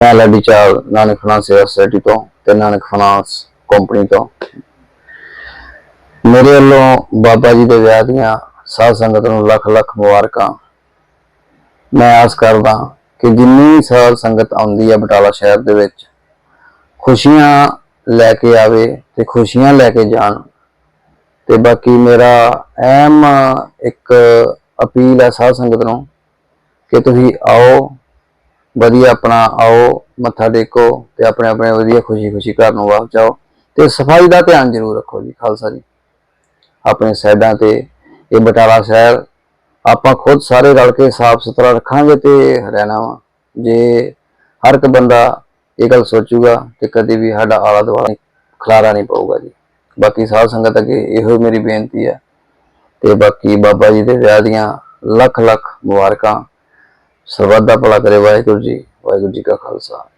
ਮੈਂ ਲਾਡੀ ਚਾਲ, ਨਾਨਕ ਫਾਈਨਾਂਸ ਸੇਵਾ ਸੁਸਾਇਟੀ ਤੋਂ ਤੇ ਨਾਨਕ ਫਾਈਨਾਂਸ ਕੰਪਨੀ ਤੋਂ। ਮੇਰੇ ਵੱਲੋਂ ਬਾਬਾ ਜੀ ਦੇ ਵਿਆਹ ਦੀਆਂ ਸਾਧ ਸੰਗਤ ਨੂੰ ਲੱਖ ਲੱਖ ਮੁਬਾਰਕਾਂ। ਮੈਂ ਆਸ ਕਰਦਾ ਕਿ ਜਿੰਨੀ ਸਾਧ ਸੰਗਤ ਆਉਂਦੀ ਹੈ ਬਟਾਲਾ ਸ਼ਹਿਰ ਦੇ ਵਿੱਚ, ਖੁਸ਼ੀਆਂ ਲੈ ਕੇ ਆਵੇ ਤੇ ਖੁਸ਼ੀਆਂ ਲੈ ਕੇ ਜਾਣ। ਤੇ ਬਾਕੀ ਮੇਰਾ ਅਹਿਮ ਇੱਕ ਅਪੀਲ ਹੈ ਸਾਧ ਸੰਗਤ ਨੂੰ ਕਿ ਤੁਸੀਂ ਆਓ ਵਧੀਆ ਆਪਣਾ ਆਓ, ਮੱਥਾ ਟੇਕੋ ਤੇ ਆਪਣੇ ਆਪਣੇ ਵਧੀਆ ਖੁਸ਼ੀ ਖੁਸ਼ੀ ਘਰ ਨੂੰ ਵਾਪਸ ਜਾਓ। ਤੇ ਸਫ਼ਾਈ ਦਾ ਧਿਆਨ ਜ਼ਰੂਰ ਰੱਖੋ ਜੀ, ਖਾਲਸਾ ਜੀ। ਆਪਣੇ ਸਾਈਡਾਂ ਤੇ ਇਹ ਬਟਾਲਾ ਸ਼ਹਿਰ, ਆਪਾਂ ਖੁਦ ਸਾਰੇ ਰਲ ਕੇ ਸਾਫ਼ ਸੁਥਰਾ ਰੱਖਾਂਗੇ ਤੇ ਰਹਿਣਾ ਵਾ। ਜੇ ਹਰ ਇੱਕ ਬੰਦਾ ਇਹ ਗੱਲ ਸੋਚੂਗਾ ਕਿ ਕਦੇ ਵੀ ਸਾਡਾ ਆਲਾ ਦੁਆਲਾ ਖਲਾਰਾ ਨਹੀਂ ਪਊਗਾ ਜੀ। ਬਾਕੀ ਸਾਧ ਸੰਗਤ ਅੱਗੇ ਇਹੋ ਮੇਰੀ ਬੇਨਤੀ ਹੈ। ਤੇ ਬਾਕੀ ਬਾਬਾ ਜੀ ਦੇ ਵਿਆਹ ਦੀਆਂ ਲੱਖ ਲੱਖ ਮੁਬਾਰਕਾਂ। ਸਰਬੱਤ ਦਾ ਭਲਾ ਕਰੇ ਵਾਹਿਗੁਰੂ ਜੀ ਵਾਹਿਗੁਰੂ ਜੀ ਕਾ ਖਾਲਸਾ।